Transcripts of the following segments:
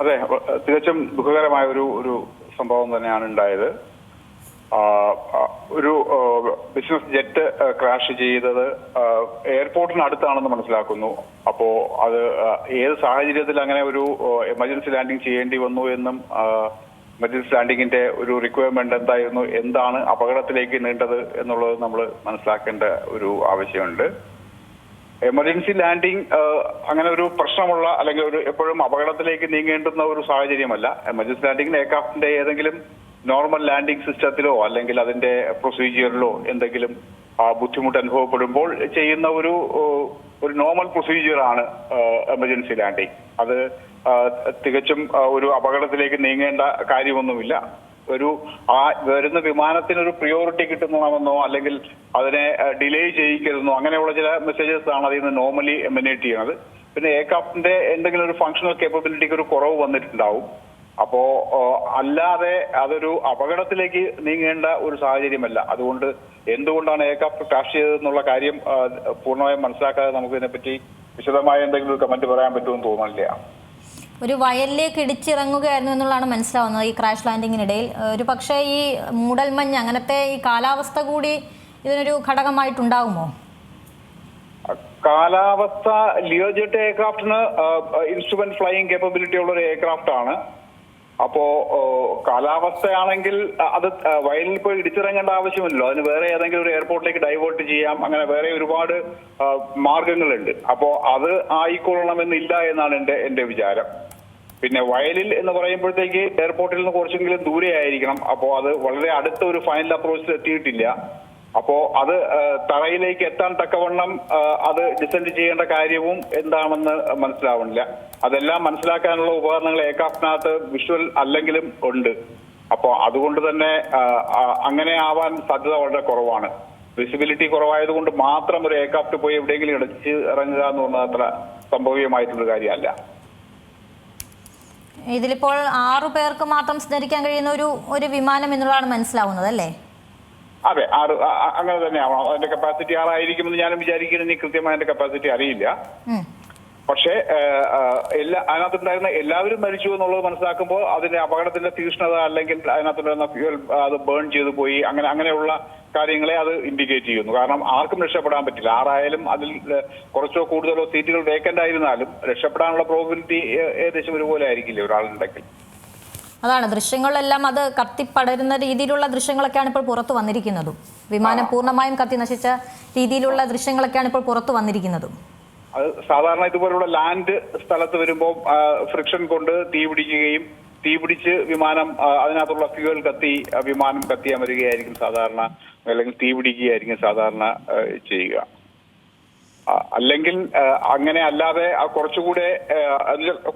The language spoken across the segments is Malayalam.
അതെ തികച്ചും ദുഃഖകരമായ ഒരു ഒരു സംഭവം തന്നെയാണ് ഉണ്ടായത്. ഒരു ബിസിനസ് ജെറ്റ് ക്രാഷ് ചെയ്തത് എയർപോർട്ടിന് അടുത്താണെന്ന് മനസ്സിലാക്കുന്നു. അപ്പോ അത് ഏത് സാഹചര്യത്തിൽ അങ്ങനെ ഒരു എമർജൻസി ലാൻഡിംഗ് ചെയ്യേണ്ടി വന്നു എന്നും എമർജൻസി ലാൻഡിങ്ങിന്റെ ഒരു റിക്വയർമെന്റ് എന്തായിരുന്നു എന്താണ് അപകടത്തിലേക്ക് നീണ്ടത് എന്നുള്ളത് നമ്മൾ മനസ്സിലാക്കേണ്ട ഒരു ആവശ്യമുണ്ട്. എമർജൻസി ലാൻഡിംഗ് അങ്ങനെ ഒരു പ്രശ്നമുള്ള അല്ലെങ്കിൽ ഒരു എപ്പോഴും അപകടത്തിലേക്ക് നീങ്ങേണ്ടുന്ന ഒരു സാഹചര്യമല്ല. എമർജൻസി ലാൻഡിംഗിന് എയർക്രാഫ്റ്റിന്റെ ഏതെങ്കിലും നോർമൽ ലാൻഡിംഗ് സിസ്റ്റത്തിലോ അല്ലെങ്കിൽ അതിന്റെ പ്രൊസീജിയറിലോ എന്തെങ്കിലും ബുദ്ധിമുട്ട് അനുഭവപ്പെടുമ്പോൾ ചെയ്യുന്ന ഒരു ഒരു നോർമൽ പ്രൊസീജിയറാണ് എമർജൻസി ലാൻഡിംഗ് അത് തികച്ചും ഒരു അപകടത്തിലേക്ക് നീങ്ങേണ്ട കാര്യമൊന്നുമില്ല. ഒരു ആ വരുന്ന വിമാനത്തിന് ഒരു പ്രിയോറിറ്റി കിട്ടുന്നതാണെന്നോ അല്ലെങ്കിൽ അതിനെ ഡിലേ ചെയ്യിക്കരുതെന്നോ അങ്ങനെയുള്ള ചില മെസ്സേജസ് ആണ് അതിൽ നിന്ന് നോർമലി എമിനേറ്റ് ചെയ്യുന്നത്. പിന്നെ എയർക്രാഫ്റ്റിന്റെ എന്തെങ്കിലും ഒരു ഫങ്ഷണൽ കേപ്പബിലിറ്റിക്ക് ഒരു കുറവ് വന്നിട്ടുണ്ടാവും. അപ്പോ അല്ലാതെ അതൊരു അപകടത്തിലേക്ക് നീങ്ങേണ്ട ഒരു സാഹചര്യമല്ല. അതുകൊണ്ട് എന്തുകൊണ്ടാണ് എയർക്രാഫ്റ്റ് ക്രാഷ് ചെയ്തതെന്നുള്ള കാര്യം പൂർണമായും മനസ്സിലാക്കാതെ നമുക്ക് ഇതിനെപ്പറ്റി വിശദമായ എന്തെങ്കിലും ഒരു കമന്റ് പറയാൻ പറ്റുമെന്ന് തോന്നുന്നില്ല. ഒരു വയലിലേക്ക് ഇടിച്ചിറങ്ങുകയായിരുന്നു എന്നുള്ളതാണ് മനസ്സിലാവുന്നത് ഈ ക്രാഷ് ലാൻഡിങ്ങിനിടയിൽ ഒരു പക്ഷേ ഈ മൂടൽമഞ്ഞ് അങ്ങനത്തെ ഈ കാലാവസ്ഥ കൂടി ഇതിനൊരു ഘടകമായിട്ടുണ്ടാകുമോ കാലാവസ്ഥ ലിയോജെറ്റ് എയർക്രാഫ്റ്റിന് ഇൻസ്ട്രുമെന്റ് ഫ്ലൈയിങ് കേപ്പബിലിറ്റി ഉള്ള ഒരു എയർക്രാഫ്റ്റ് ആണ് അപ്പോ കാലാവസ്ഥയാണെങ്കിൽ അത് വയലിൽ പോയി ഇടിച്ചിറങ്ങേണ്ട ആവശ്യമില്ലല്ലോ. അതിന് വേറെ ഏതെങ്കിലും ഒരു എയർപോർട്ടിലേക്ക് ഡൈവേർട്ട് ചെയ്യാം. അങ്ങനെ വേറെ ഒരുപാട് മാർഗങ്ങളുണ്ട്. അപ്പോ അത് ആയിക്കൊള്ളണമെന്നില്ല എന്നാണ് എന്റെ എന്റെ വിചാരം. പിന്നെ വയലിൽ എന്ന് പറയുമ്പോഴത്തേക്ക് എയർപോർട്ടിൽ നിന്ന് കുറച്ചെങ്കിലും ദൂരെ ആയിരിക്കണം അപ്പോ അത് വളരെ അടുത്ത ഒരു ഫൈനൽ അപ്രോച്ചിൽ എത്തിയിട്ടില്ല. അപ്പോ അത് തറയിലേക്ക് എത്താൻ തക്കവണ്ണം അത് ഡിസെൻഡ് ചെയ്യേണ്ട കാര്യവും എന്താണെന്ന് മനസ്സിലാവുന്നില്ല അതെല്ലാം മനസ്സിലാക്കാനുള്ള ഉപകരണങ്ങൾ എയർക്രാഫ്റ്റിനകത്ത് വിഷ്വൽ അല്ലെങ്കിലും ഉണ്ട്. അപ്പോ അതുകൊണ്ട് തന്നെ അങ്ങനെ ആവാൻ സാധ്യത വളരെ കുറവാണ്. വിസിബിലിറ്റി കുറവായതുകൊണ്ട് മാത്രം ഒരു എയർക്രാഫ്റ്റ് പോയി എവിടെയെങ്കിലും ഇടച്ച് ഇറങ്ങുക എന്ന് പറഞ്ഞാൽ അത്ര സംഭവ്യമായിട്ടുള്ള കാര്യമല്ല. ഇതിലിപ്പോൾ ആറു പേർക്ക് മാത്രം സഞ്ചരിക്കാൻ കഴിയുന്ന ഒരു ഒരു വിമാനം എന്നുള്ളതാണ് മനസ്സിലാവുന്നത് അല്ലേ? അതെ ആറ് അങ്ങനെ തന്നെ ആവണം അതിന്റെ കപ്പാസിറ്റി ആറായിരിക്കുമെന്ന് ഞാനും വിചാരിക്കുന്നത് ഇനി കൃത്യമായ അതിന്റെ കപ്പാസിറ്റി അറിയില്ല. പക്ഷേ എല്ലാ അതിനകത്തുണ്ടായിരുന്ന എല്ലാവരും മരിച്ചു എന്നുള്ളത് മനസ്സിലാക്കുമ്പോൾ അതിന്റെ അപകടത്തിന്റെ തീക്ഷ്ണത അല്ലെങ്കിൽ അതിനകത്തുണ്ടായിരുന്ന ഫ്യൂൽ അത് ബേൺ ചെയ്തു പോയി അങ്ങനെ അങ്ങനെയുള്ള കാര്യങ്ങളെ അത് ഇൻഡിക്കേറ്റ് ചെയ്യുന്നു. കാരണം ആർക്കും രക്ഷപ്പെടാൻ പറ്റില്ല. ആറായാലും അതിൽ കുറച്ചോ കൂടുതലോ സീറ്റുകൾ വേക്കന്റ് ആയിരുന്നാലും രക്ഷപ്പെടാനുള്ള പ്രോബിലിറ്റി ഏകദേശം ഒരുപോലെ ആയിരിക്കില്ലേ ഒരാളുണ്ടെങ്കിൽ. അതാണ് ദൃശ്യങ്ങളെല്ലാം അത് കത്തിപ്പടരുന്ന രീതിയിലുള്ള ദൃശ്യങ്ങളൊക്കെയാണ് ഇപ്പോൾ പുറത്തു വന്നിരിക്കുന്നതും. വിമാനം പൂർണമായും കത്തി നശിച്ച രീതിയിലുള്ള ദൃശ്യങ്ങളൊക്കെയാണ് ഇപ്പോൾ പുറത്തു വന്നിരിക്കുന്നതും. അത് സാധാരണ ഇതുപോലുള്ള ലാൻഡ് സ്ഥലത്ത് വരുമ്പോൾ ഫ്രിക്ഷൻ കൊണ്ട് തീ പിടിക്കുകയും തീ പിടിച്ച് വിമാനം അതിനകത്തുള്ള ഫ്യൂവൽ കത്തി വിമാനം കത്തിയാൻ വരികയായിരിക്കും സാധാരണ അല്ലെങ്കിൽ തീ പിടിക്കുകയായിരിക്കും സാധാരണ ചെയ്യുക. അല്ലെങ്കിൽ അങ്ങനെ അല്ലാതെ ആ കുറച്ചുകൂടെ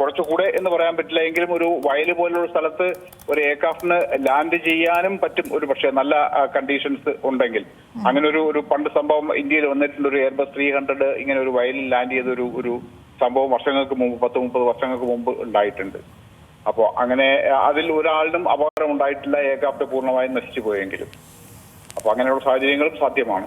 കുറച്ചുകൂടെ എന്ന് പറയാൻ പറ്റില്ല. എങ്കിലും ഒരു വയൽ പോലുള്ള സ്ഥലത്ത് ഒരു എയർക്രാഫ്റ്റിന് ലാൻഡ് ചെയ്യാനും പറ്റും ഒരു പക്ഷേ നല്ല കണ്ടീഷൻസ് ഉണ്ടെങ്കിൽ. അങ്ങനെ ഒരു ഒരു പണ്ട് സംഭവം ഇന്ത്യയിൽ വന്നിട്ടുണ്ട്. ഒരു എയർബസ് ത്രീ ഹൺഡ്രഡ് ഇങ്ങനെ ഒരു വയലിൽ ലാൻഡ് ചെയ്ത ഒരു ഒരു സംഭവം വർഷങ്ങൾക്ക് മുമ്പ് പത്ത് മുപ്പത് വർഷങ്ങൾക്ക് മുമ്പ് ഉണ്ടായിട്ടുണ്ട്. അപ്പോ അങ്ങനെ അതിൽ ഒരാളിനും അപകടം ഉണ്ടായിട്ടില്ല. എയർക്രാഫ്റ്റ് പൂർണമായും നശിച്ചു പോയെങ്കിലും. അപ്പൊ അങ്ങനെയുള്ള സാഹചര്യങ്ങളും സാധ്യമാണ്.